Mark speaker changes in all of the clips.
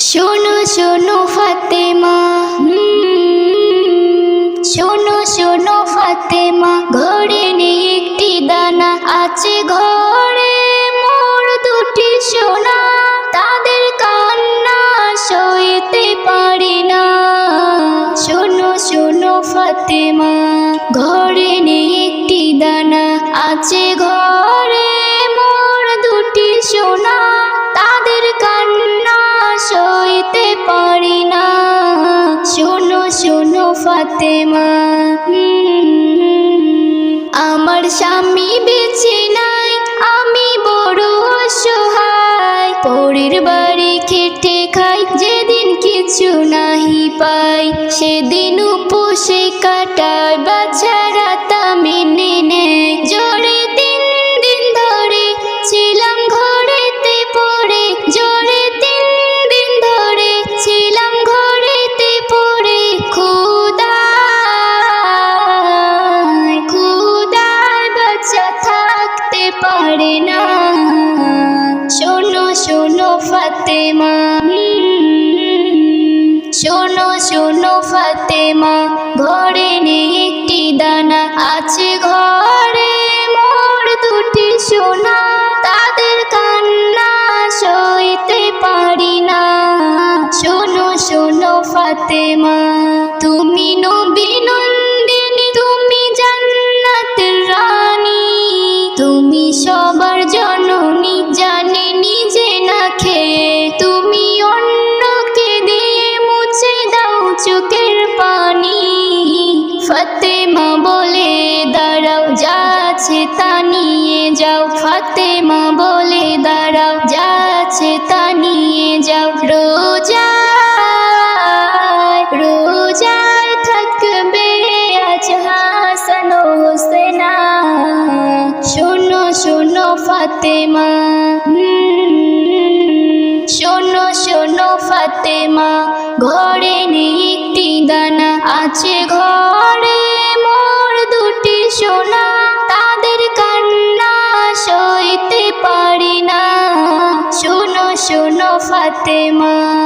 Speaker 1: শোনো শোনো ফাতেমা। শোনো শোনো ফাতেমা ঘরে কিছু নাহি পাই। সেদিন উপসে কাটায় বাছায় আছে তা নিয়ে যাও। ফাতেমা বলে, দাঁড়াও, যা আছে তা নিয়ে যাও। রোজা রোজায় থাকবে আজ হাসান হোসেনা। শোনো শোনো ফাতেমা, শোনো শোনো ফাতেমা, ঘরে নেই দানা, আছে ঘর মা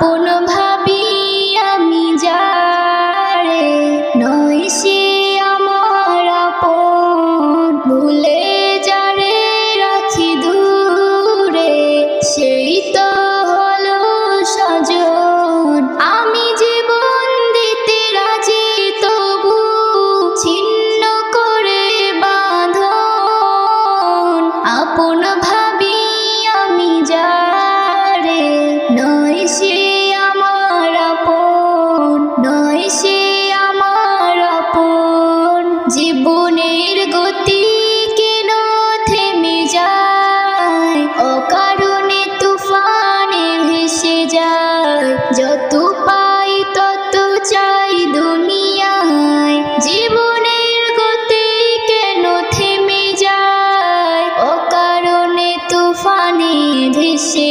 Speaker 1: Puno. এসে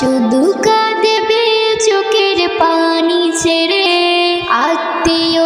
Speaker 1: শুধু কাঁদবে চোখের পানি ছেড়ে। আত্মীয়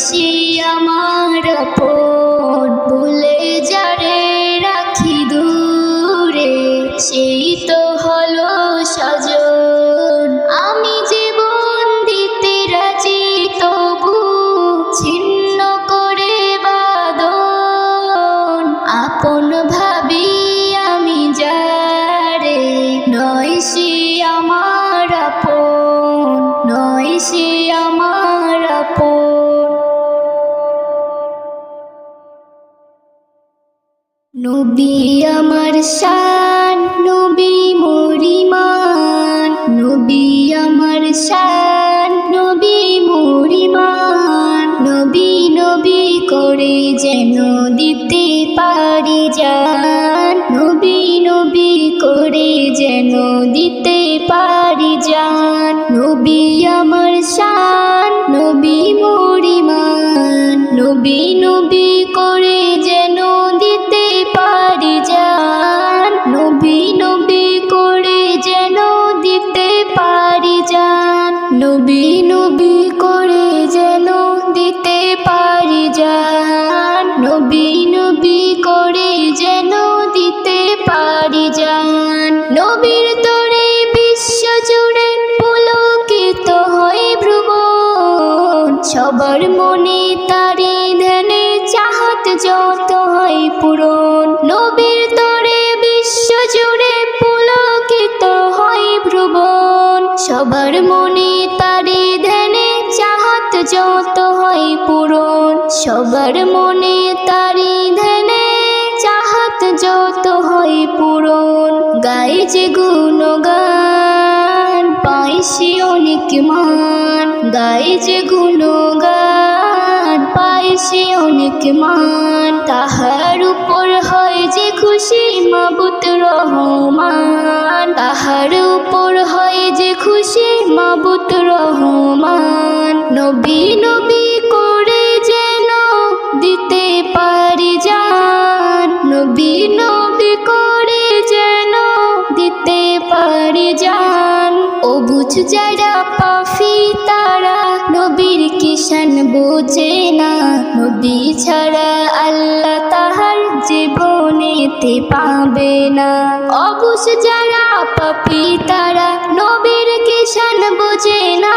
Speaker 1: see. দিতে পারি যান নবী আমার শান নবী মরিমান নবী নবী করে পূরণ। সবার মনে তারি ধ্যানে চাহাত যত হয় পূরণ। গাই যে গুণগান পাই সে অনেক মান। গাই যে গুণগান পাই সে অনেক মান। তাহার উপর হয় যে খুশি মাবুত রহমান। তাহার উপর হয় যে খুশি মাবুত রহমান। নবী নবী নবী করে যেন দিতে পারি যান ও বুঝ যারা পাফি, তারা নবীর কিষান বোঝে না। নবী ছাড়া আল্লাহ তাহার জীবনেতে পাবে না। অবুঝ যারা পাপি তারা নবীর কিষান বোঝে না।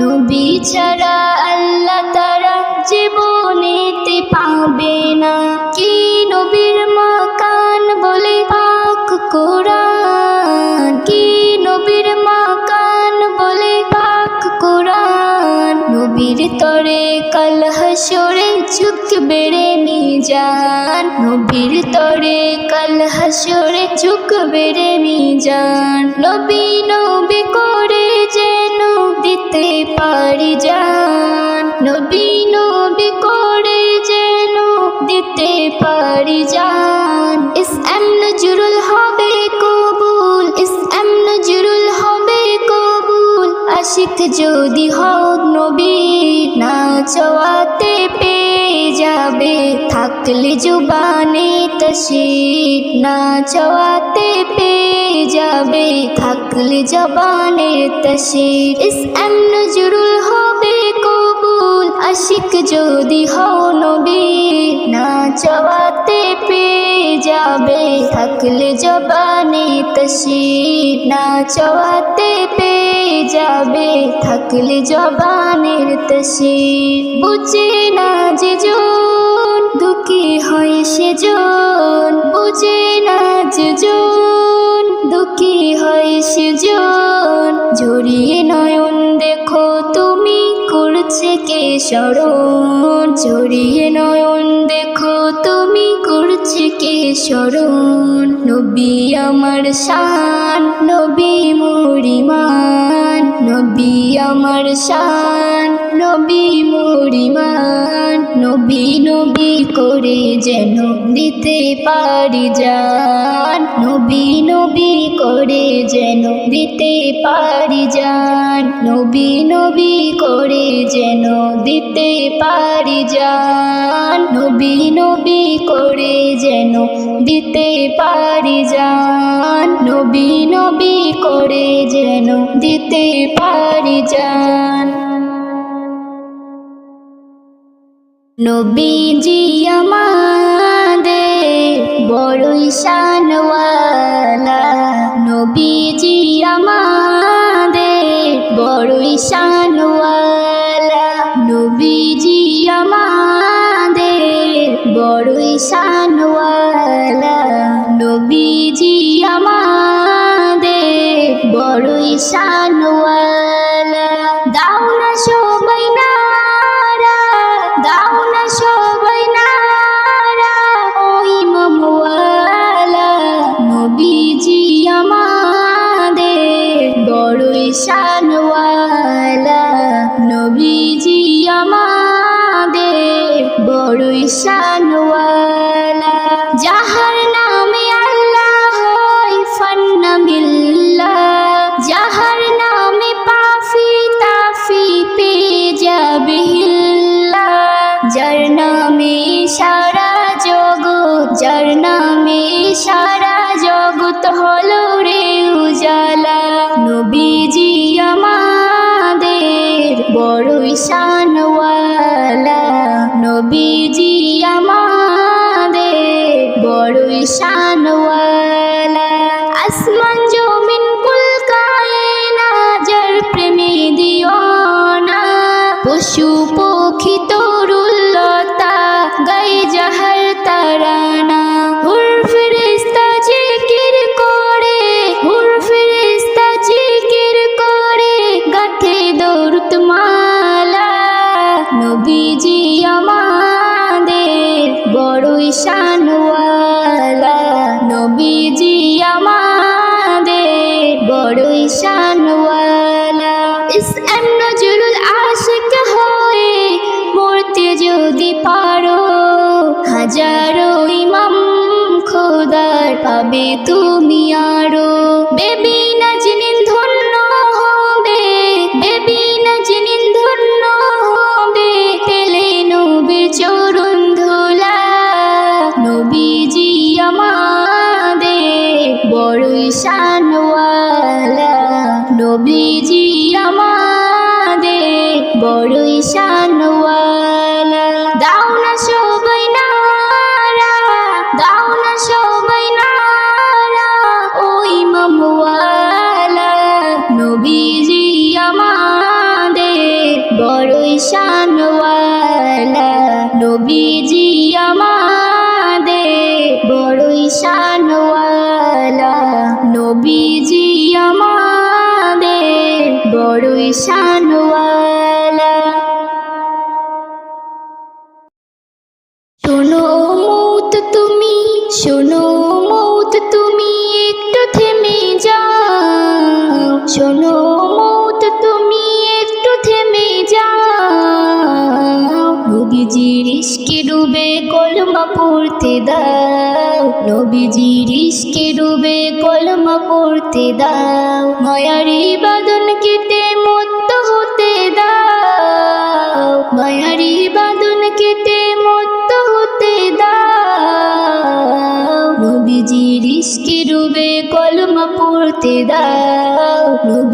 Speaker 1: নবী ছাড়া ঝুঁক বেড়ে মিজান নবীর তরে কাল হাসরে ঝুঁক বেড়ে মিজান নবী নবী করে যেন দিতে পারি যান। নবী নবী করে যেন দিতে পারি যান। ইস এম নজরুল হবে কবুল ইস এম নজরুল হবে কবুল। আশিক যদি হও নবী না চাওয়াতে পেয়ে যাবে, থাকলে জুবানে তশির না চাওয়াতে পেয়ে যাবে, থাকলে জবানের তশির ইস, এম, নজরুল হবে আশিক যদি হও নবী, না চাওয়াতে পেয়ে যাবে, থাকলে জবানে তশির না চাওয়াতে পেয়ে যাবে, থাকলে জবানের তশির বুঝে না যে জন, দুঃখী হয় সে জন। বুঝে না যে জন, দুঃখী হয় সে জন। জড়িয়ে নয়ন দেখো করছে কে সরণ জড়িয়ে নয়ন দেখো তুমি করছে কে স্মরণ? নবী আমার শান, নবী মরিমান। নবী আমার শান, নবী মরিমান। নবী নবী করে যেন দিতে পারি যান নবী নবী করে যেন দিতে পারি যান নবী নবী করে যেন দিতে পারি যান নবী নবী করে যেন দিতে পারি যান নবী নবী করে যেন দিতে পারি যান নবীজি আমাদের বড়ই শানওয়ালা। নবীজি আমাদের বড়ই শানওয়ালা। নবীজি আমাদের বড়ই শানওয়ালা নবীজি আমাদের। বড়ই শানওয়ালা পক্ষী তরুল্লতা গাই যাহার তারানা। আরও। বেবি নাজনিন ধন্য হবে, বেবি নাজনিন ধন্য হবে। পেলে নবীর চরণ ধুলা, নবীজি আমাদের বড়ই শানওয়ালা। নবীজি আমাদের বড়ই শানওয়ালা। ইশকে ডুবে কলমা পড়তে দাও। মায়ারি বাদন কেটে মত্ত হতে দাও। মায়ারি বাদন কেটে মত্ত হতে দাও। নবীজির ইশকে ডুবে কলমা পড়তে দাও।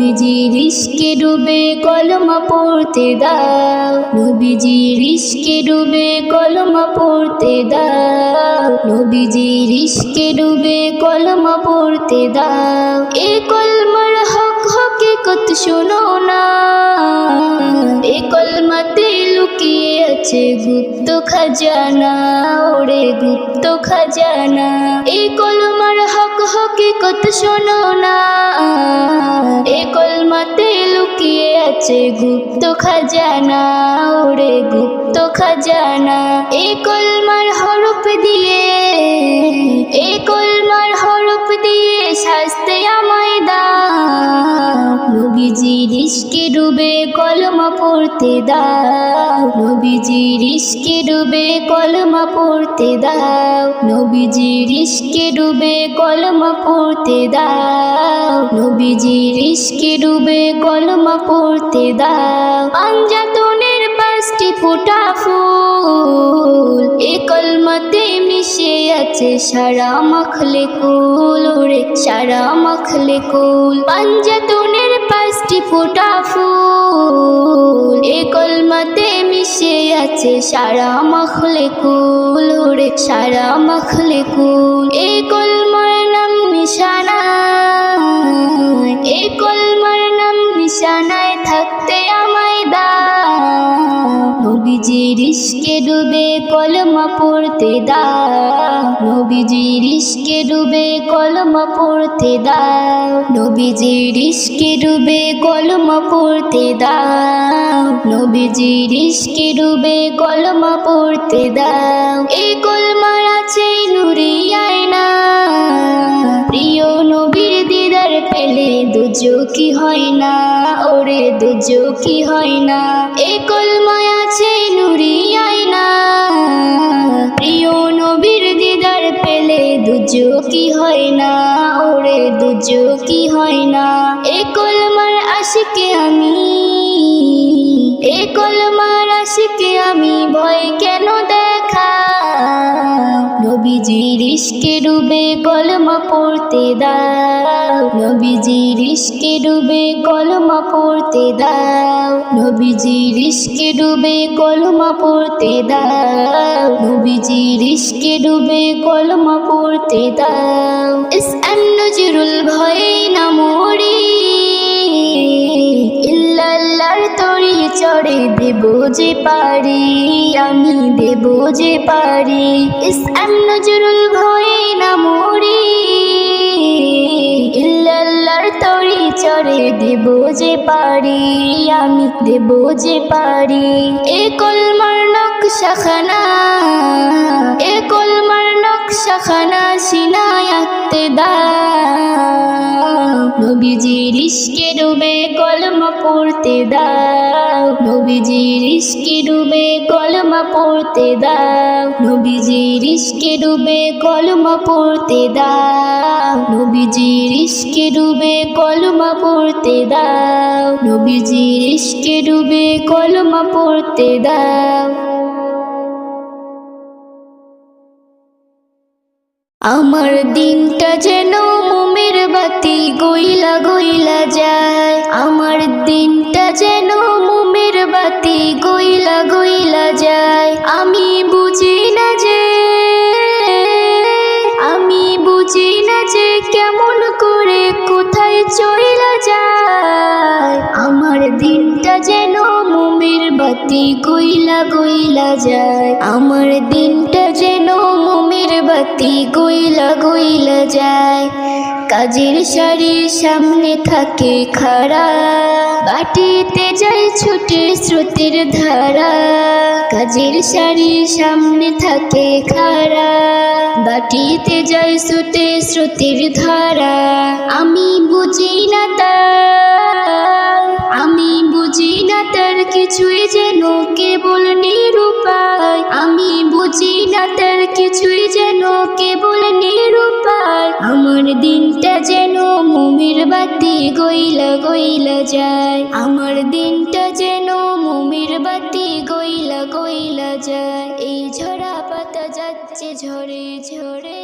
Speaker 1: নবীজির ইশকে ডুবে কলম পড়তে দাও। নবীজির ডুবে কলম পড়তে দাও। নবীজির ইশকে ডুবে কলমা পড়তে দাও। এ কলমার হক হকে কত শোনো না। এ কলমাতে লুকিয়ে আছে গুপ্ত খাজানা, ওরে গুপ্ত খাজানা। এই কলমার হক হকে কত শোনো না। এ কলমাতে লুকিয়ে আছে গুপ্ত খাজানা, ওরে গুপ্ত খাজানা। এই কলমার নবীজির ইশকে ডুবে কলমা পড়তে দাও। নবীজির ইশকে ডুবে কলমা পড়তে দাও। নবীজির ইশকে ডুবে কলমা পড়তে দাও। নবীজির ইশকে ডুবে কলমা পড়তে দাও। পাঞ্জাতনের পাঁচটি ফোটা ফুল, এ কলমাতে মিশে আছে সারা মাখলে কুল, ওরে সারা মাখলে কুল। পাঞ্জাতনের পাঁচটি ফোটা ফুল, এ কলমাতে মিশে আছে সারা মখলে কুল ওরে সারা মখলে কুল এ কলমার নাম নিশানা, এ কলমার নাম নিশানায় নবীজির ইশকে ডুবে কলমা পড়তে দাও নবীজির ইশকে ডুবে কলমা পড়তে দাও নবীজির ইশকে ডুবে কলমা পড়তে দাও নবীজির ইশকে ডুবে কলমা পড়তে দাও এই কলমার আছে নুরি আয়না। প্রিয় নবীর দিদার পেলে দুজকি হয় না। ওরে দুজকি হয় না। এই কলমায় আছে নুরি আয়না প্রিয় নবীর দিদার পেলে দুজো কি হয় না, ওরে দুজো কি হয় না। এ কলমার আশিকে আমি, এ কলমার আশিকে আমি ভয় কেন দেখা নবীজির ইশকে ডুবে কলমা পড়তে দাও। নবীজির ইশকে ডুবে কলমা পড়তে দাও। নবীজির ইশকে ডুবে কলমা পড়তে দাও। নবীজির ইশকে ডুবে কলমা পড়তে দাও। ইস এম নজরুল ভয়ে না মরি। চড়ে দেব যে পারি, আমি দেব যে পারি। ইস এম নজরুল ভয়ে না মরি, ইল্লাল্লাহর তরি চড়ে দেব যে পারি, আমি দেব যে পারি। এ কলমার নকশাখানা এ কলমার নকশাখানা সিনায়াতে দাও নবীজির ডুবে কলমা পড়তে দাও। নবীজির ইশকে ডুবে কলমা পড়তে দাও। নবীজির ইশকে ডুবে কলমা পড়তে দাও। নবীজির ইশকে ডুবে কলমা পড়তে দাও। নবীজির ইশকে ডুবে কলমা পড়তে দাও। আমার দিনটা যেন গইলা গইলা যায় আমি বুঝি না যে, আমি বুঝি না যে কেমন করে কোথায় চইলা যায়। আমার দিনটা যেন মোমের বাতি গইলা গইলা যায়, আমার দিনটা যেন বাতি গইলা গইলা যায়। কাজের শাড়ির সামনে থাকে খাড়া। বাটিতে যায় ছুটে স্রোতের ধারা। কাজের শাড়ির সামনে থাকে খাড়া। বাটিতে যায় ছুটে স্রোতের ধারা। আমি বুঝি না তার আমি বুঝি না তার কিছুই যেন কেবল নিরুপায়। আমি বুঝি না তার কিছুই যেন কেবল নিরুপায়। আমার দিনটা যেন মুমির বাতি গইলা গইলা যায়। আমার দিনটা যেন মুমির বাতি গইলা গইলা যায়। এই ঝরা পাতা যাচ্ছে ঝরে ঝরে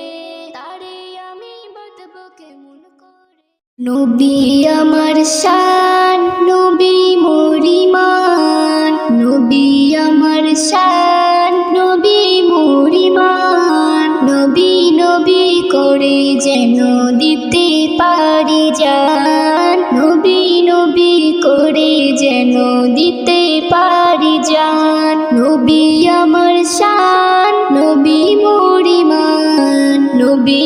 Speaker 1: নবী আমার শান, নবী মরিমান নবী আমার শান, নবী মরিমান নবী নবী করে যেন দিতে পারি যান নবী নবী করে যেন দিতে পারি যান নবী আমার শান, নবী মরিমান নবী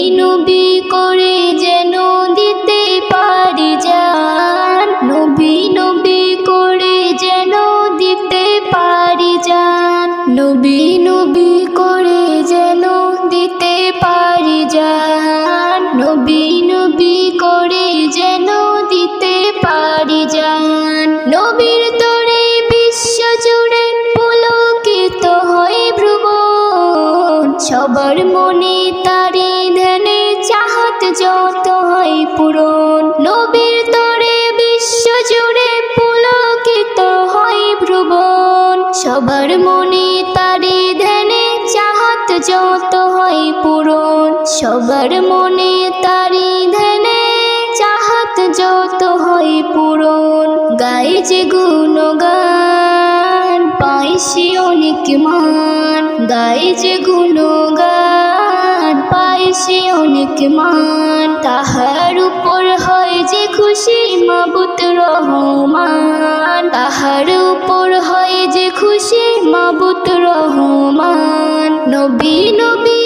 Speaker 1: যত হয় পূরণ, গায়ে যে গুণগান পাই সে অনেক মান। গায়ে যে গুণগান পাই সে অনেক মান। তাহার উপর হয় যে খুশি মাবুত রহমান। তাহার উপর হয় যে খুশি মাবুত রহমান। নবী নবী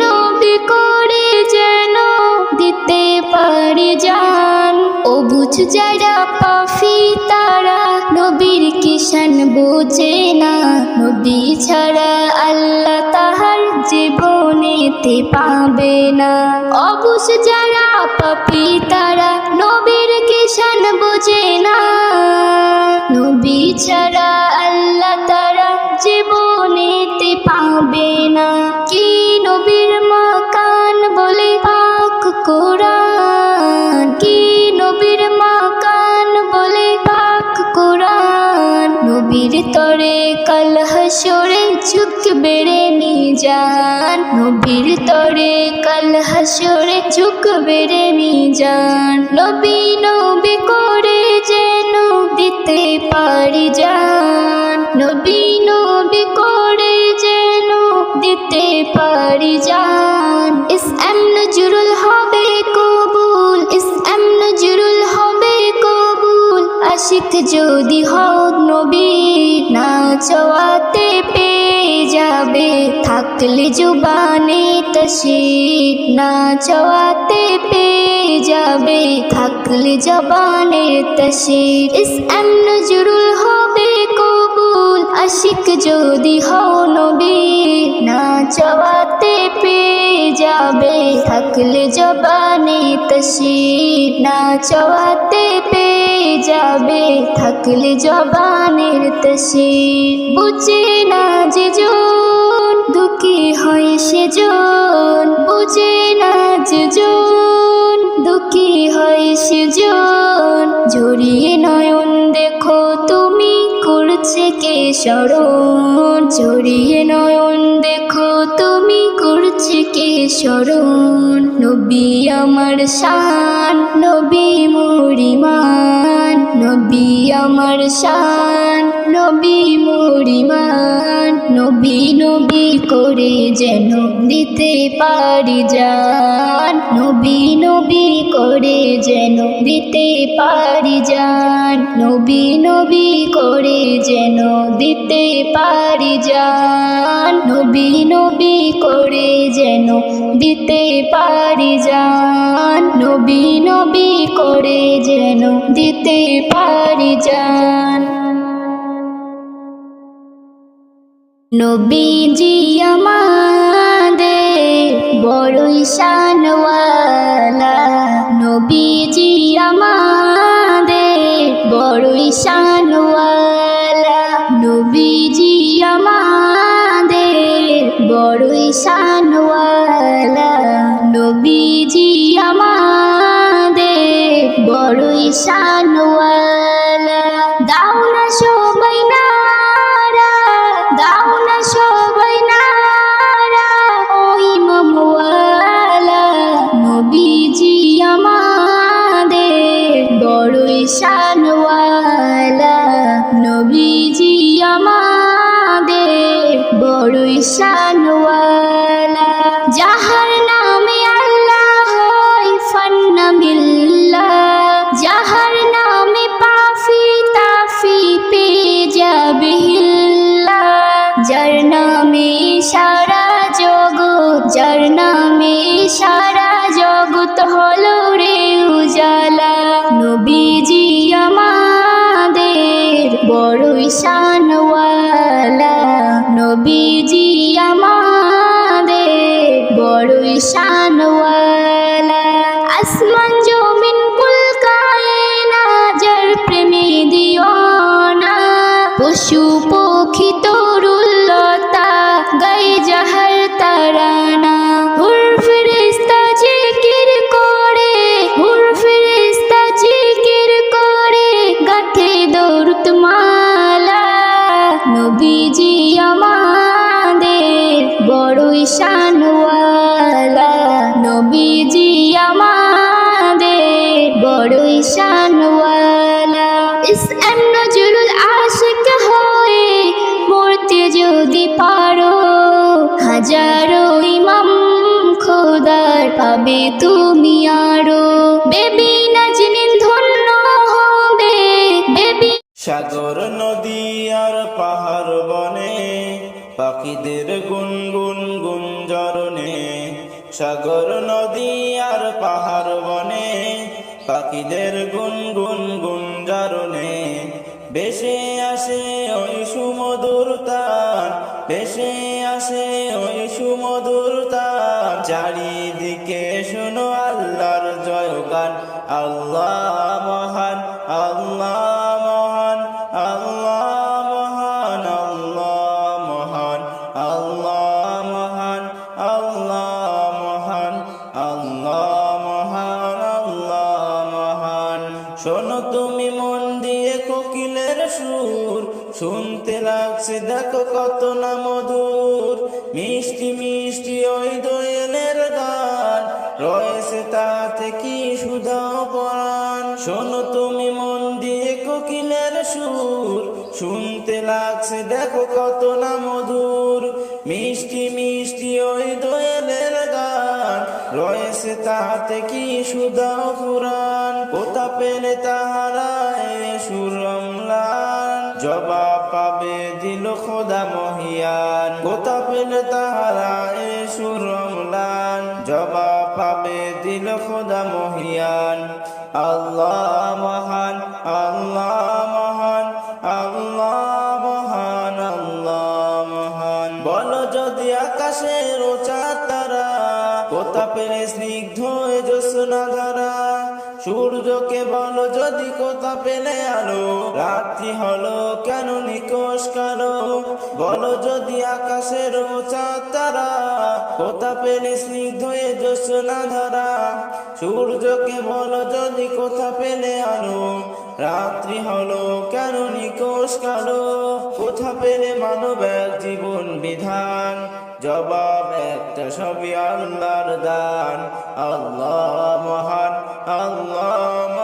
Speaker 1: নবী করে যেন দিতে পারি যান ও বুঝ যারা পাফি, তারা নবীর কিষান বোঝে না। নবী ছাড়া আল্লাহ তাহার জীবনেতে পাবে না। অবুঝ যারা পাপি তারা নবীর কিষান বোঝে না। নবী ছাড়া আল্লাহ ঝুঁকবে রে মিজান নবীর তরে কাল হাসরে ঝুঁকবে রে মিজান নবী নবী করে যেন দিতে পারি জান নবী নবী করে যেন দিতে পারি জান ইস এম নজরুল হবে কবুল, ইস এম নজরুল হবে কবুল। আশিক যদি হও নবী না চাওয়াতে পেয়ে যাবে, থাকলে জুবানে তশির না চাওয়াতে পে যাবে, থাকলে জবানে তশির ইস এম নজরুল হক আশিক যদি হও নবী, না চাওয়াতে পেয়ে যাবে, থাকলে জবানে তশির না চাওয়াতে পেয়ে যাবে, থাকলে জবানের তশির বুঝে না যে জন, দুঃখী হয় সে জন। বুঝে না যে জন, দুঃখী হয় সে জন। জড়িয়ে নয়ন দেখো আশিকে শরণ ছড়িয়ে নয়ন দেখো তুমি। কে স্মরণ, নবী আমার শান, নবী মরিমান নবী আমার শান, নবী মরিমান নবী নবী করে যেন দিতে পারি যান নবী নবী করে যেন দিতে পারি যান নবী নবী করে যেন দিতে পারি যান নবী নবী করে যেন দিতে পারি যান নবী নবী করে যেন দিতে পারি জান। নবীজি আমাদের বড়ই শানওয়ালা। নবীজি আমাদের বড়ই শানওয়ালা। বড়ই শানওয়ালা নবীজি আমাদের। বড়ই শানওয়ালা পশু পক্ষী তরুল্লতা গায়ে যাহার তারানা করে করে মালা। বড়ই শানওয়ালা। নবীজি আমাদের পাবে তুমি আরও। বেবি নাজনিন ধন্য হবে। বেবি
Speaker 2: সাগর নদী আর পাহাড় বনে, পাখিদের গুনগুন গুঞ্জরণে। সাগর নদী আর পাহাড় বনে, পাখিদের গুনগুন গুঞ্জরণে। বেশে আসে ওই সুমধুর তার বেশে আসে ওই সুমধুর চারিদিকে শুনো কত না মধুর? মিষ্টি মিষ্টি ওই দোয়েলের গান। রয়েছে তাতে কি সুধাও পুরাণ? কোথা পেলে তাহারা এ সুরমলান জবাব পাবে দিল খোদা মহিয়ান। কোথা পেলে তাহারা এ সুরমলান জবাব পাবে দিল খোদা মহিয়ান। আল্লাহ মহান কোথা পেলে আলো। রাত্রি হলো কেন নিকোষ কালো? বলো যদি আকাশের ওচা তারা কোথা পেলে স্নিগ্ধ এ জ্যোৎস্না ধারা। সূর্যকে বলো যদি কোথা পেলে আলো। রাত্রি হলো কেন নিকোষ কালো? কোথা পেলে মানব এক জীবন বিধান? জবাব একটা সবই আল্লাহর দান। আল্লাহ মহান, আল্লাহ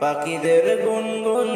Speaker 2: পাখিদের গুনগুন